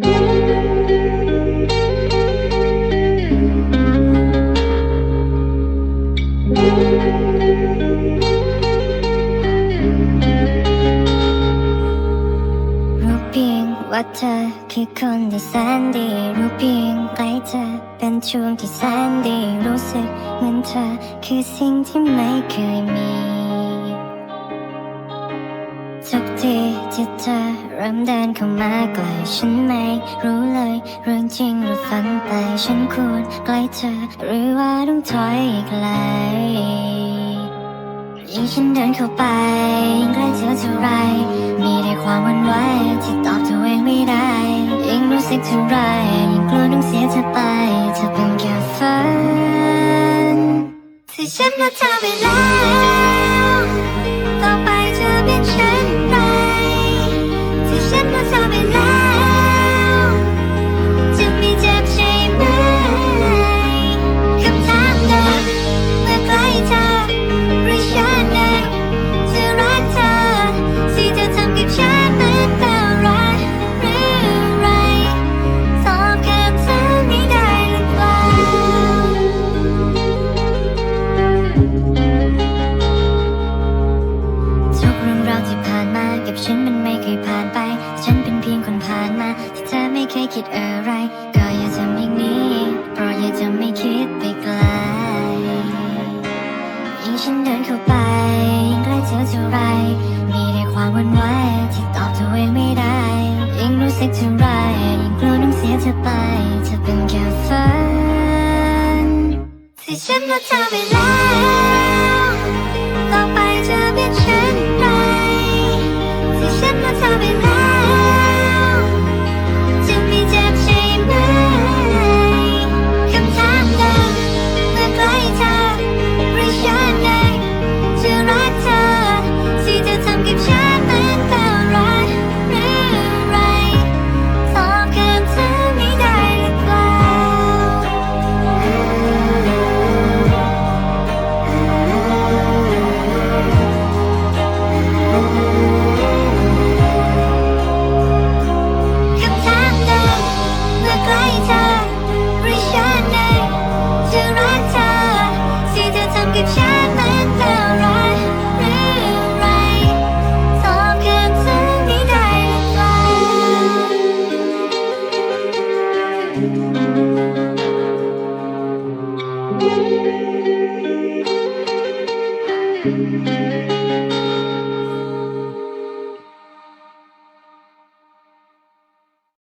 รู้เพียงว่าเธอคือคนที่แสนดีรู้เพียงใกล้เธอเป็นช่วงที่แสนดีรู้สึกเหมือนเธอคือสิ่งที่ไม่เคยมี ที่เธอเริ่มเดินเข้ามาใกล้ฉันไม่รู้เลย เรื่องจริงหรือฝันไปฉันควรใกล้เธอ หรือว่าต้องถอยไกลยิ่งฉันเดินเข้าไปยิ่งใกล้เธอเท่าไร มีแต่ความหวันไหวที่ตอบตัวเองไม่ได้ ยิ่งรู้สึกเท่าไรยิ่งกลัวต้องเสียเธอไปเธอเป็นแค่ฝันที่ฉันมาทำไปแล้ว เธอไม่เคยคิดอะไร ก็อย่าทำอย่างนี้ เพราะอย่าทำไม่คิดไปไกลยิ่งฉันเดินเข้าไปยิ่งใกล้เธอเท่าไร มีแต่ความหวันไหวที่ตอบตัวเองไม่ได้ ยิ่งรู้สึกเท่าไรยิ่งกลัวต้องเสียเธอไปเธอเป็นแค่ฝันที่ฉันมาทำไปแล้วต่อไปจะเป็นเช่นไรที่ฉันมาทำไปแล้ว Música